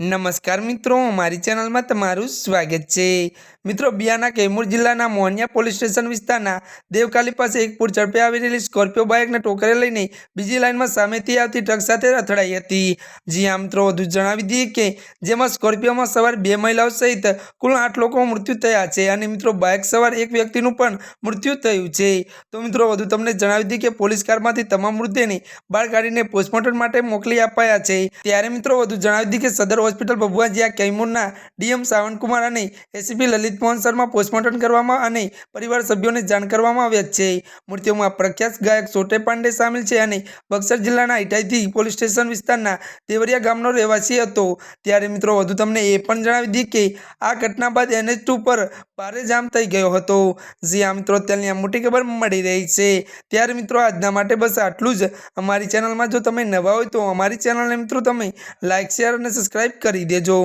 નમસ્કાર મિત્રો, મારી ચેનલમાં તમારું સ્વાગત છે. મિત્રો, બિયાના કૈમૂર જિલ્લાના મોહનિયા પોલીસ સ્ટેશન વિસ્તારના દેવકાલી પાસે એક પૂર ઝડપે આવી રહેલી સ્કોર્પિયો બાઇકને ટોકરે લઈને બીજી લાઇનમાં સામેથી આવતી ટ્રક સાથે અથડાઈ હતી. જી આ મિત્રો, વધુ જણાવી દઈએ કે જેમાં સ્કોર્પિયોમાં સવાર બે મહિલાઓ સહિત કુલ આઠ લોકો મૃત્યુ થયા છે અને મિત્રો, બાઇક સવાર એક વ્યક્તિનું પણ મૃત્યુ થયું છે. તો મિત્રો, વધુ તમને જણાવી દઈએ કે પોલીસ કારમાંથી તમામ મૃતદેહને બહાર કાઢીને પોસ્ટમોર્ટમ માટે મોકલી અપાયા છે. ત્યારે મિત્રો, વધુ જણાવી દઈએ કે સદર હોસ્પિટલ ભભુઆ જ્યાં કૈમૂરના ડીએમ સાવંતકુમાર અને એસીપી લલિત મોહન શર્મા પોસ્ટમોર્ટમ કરવામાં અને પરિવાર સભ્યોને જાણ કરવામાં આવ્યા છે. મૃત્યુમાં પ્રખ્યાત ગાયક સોટે પાંડે સામેલ છે અને બક્સર જિલ્લાના ઇટાઈથી પોલીસ સ્ટેશન વિસ્તારના દેવરિયા ગામનો રહેવાસી હતો. ત્યારે મિત્રો, વધુ તમને એ પણ જણાવી દઈએ કે આ ઘટના બાદ એનએચ ટુ પર ભારે જામ થઈ ગયો હતો. જી આ મિત્રો, અત્યારની આ મોટી ખબર મળી રહી છે. ત્યારે મિત્રો, આજના માટે બસ આટલું જ. અમારી ચેનલમાં જો તમે નવા હોય તો અમારી ચેનલને મિત્રો તમે લાઇક શેર અને સબસ્ક્રાઈબ કરી દેજો.